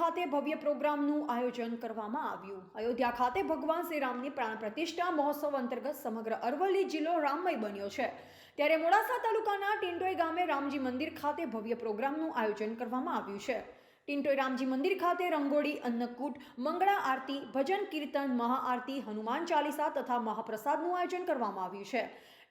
ખાતે ભવ્ય પ્રોગ્રામનું આયોજન કરવામાં આવ્યું. અયોધ્યા ખાતે ભગવાન શ્રી રામની પ્રાણ પ્રતિષ્ઠા મહોત્સવ અંતર્ગત સમગ્ર અરવલ્લી જિલ્લો રામમય બન્યો છે. ત્યારે મોડાસા તાલુકાના ટીંટોઈ ગામે રામજી મંદિર ખાતે ભવ્ય પ્રોગ્રામનું આયોજન કરવામાં આવ્યું છે. ટિંટોઈ રામજી મંદિર ખાતે રંગોળી, અન્નકૂટ, મંગળા આરતી, ભજન કીર્તન, મહાઆરતી, હનુમાન ચાલીસા તથા મહાપ્રસાદનું આયોજન કરવામાં આવ્યું છે.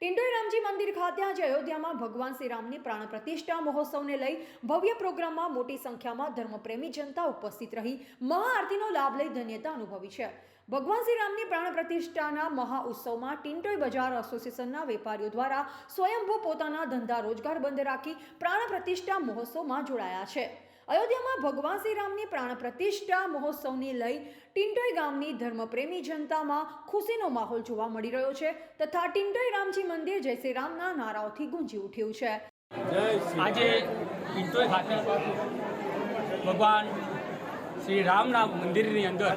ટિંટોઈ રામજી મંદિર ખાતે આજે અયોધ્યામાં ભગવાન શ્રી રામની પ્રાણ પ્રતિષ્ઠા મહોત્સવને લઈ ભવ્ય પ્રોગ્રામમાં મોટી સંખ્યામાં ધર્મપ્રેમી જનતા ઉપસ્થિત રહી મહાઆરતીનો લાભ લઈ ધન્યતા અનુભવી છે. ભગવાન શ્રી રામની પ્રાણ પ્રતિષ્ઠાના મહા ઉત્સવમાં ટિંટોઈ બજાર એસોસિએશનના વેપારીઓ દ્વારા સ્વયંભૂ પોતાના ધંધા રોજગાર બંધ રાખી પ્રાણ પ્રતિષ્ઠા મહોત્સવમાં જોડાયા છે. અયોધ્યામાં ભગવાન શ્રી રામની પ્રાણ પ્રતિષ્ઠા મહોત્સવની લઈ ટિંટોઈ ગામની ધર્મપ્રેમી જનતામાં ખુશીનો માહોલ જોવા મળી રહ્યો છે તથા ટિંટોઈ રામજી મંદિર જય શ્રી રામના નારાઓથી ગુંજી ઉઠ્યું છે. આજે પિંટોઈ ખાતે ભગવાન શ્રી રામના મંદિરની અંદર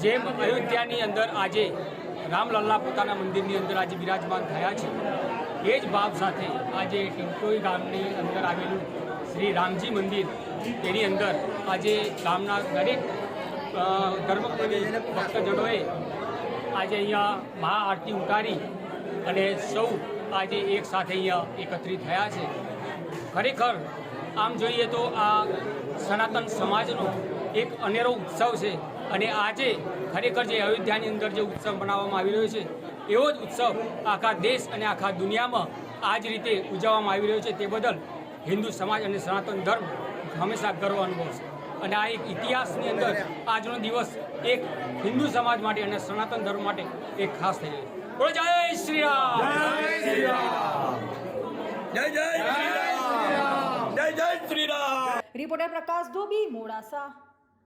જેમ અયોધ્યાની અંદર આજે રામલલ્લા પોતાના મંદિરની અંદર આજે બિરાજમાન થયા છે એ જ ભાવ સાથે આજે ટિંટોઈ ગામની અંદર આવેલું શ્રી રામજી મંદિર તેની અંદર આજે ગામના દરેક ધર્મપ્રેમી ભક્તજનોએ આજે અહીંયા મહાઆરતી ઉતારી અને સૌ આજે એક સાથે અહીંયા એકત્રિત થયા છે. ખરેખર, આમ જોઈએ તો આ સનાતન સમાજનો એક અનેરો ઉત્સવ છે અને આજે ખરેખર જે અયોધ્યાની અંદર જે ઉત્સવ મનાવવામાં આવી રહ્યો છે, એવો જ ઉત્સવ આખા દેશ અને આખા દુનિયામાં આ જ રીતે ઉજવવામાં આવી રહ્યો છે. તે બદલ હિન્દુ સમાજ અને સનાતન ધર્મ હંમેશા ગર્વ અનુભવશે. અને આ એક ઇતિહાસની અંદર આજનો દિવસ એક હિન્દુ સમાજ માટે અને સનાતન ધર્મ માટે એક ખાસ થઈ ગયો. બોલો જય શ્રી રામ જય જય શ્રી રામ જય જય શ્રી રામ રિપોર્ટર પ્રકાશ ધોબી મોડાસા.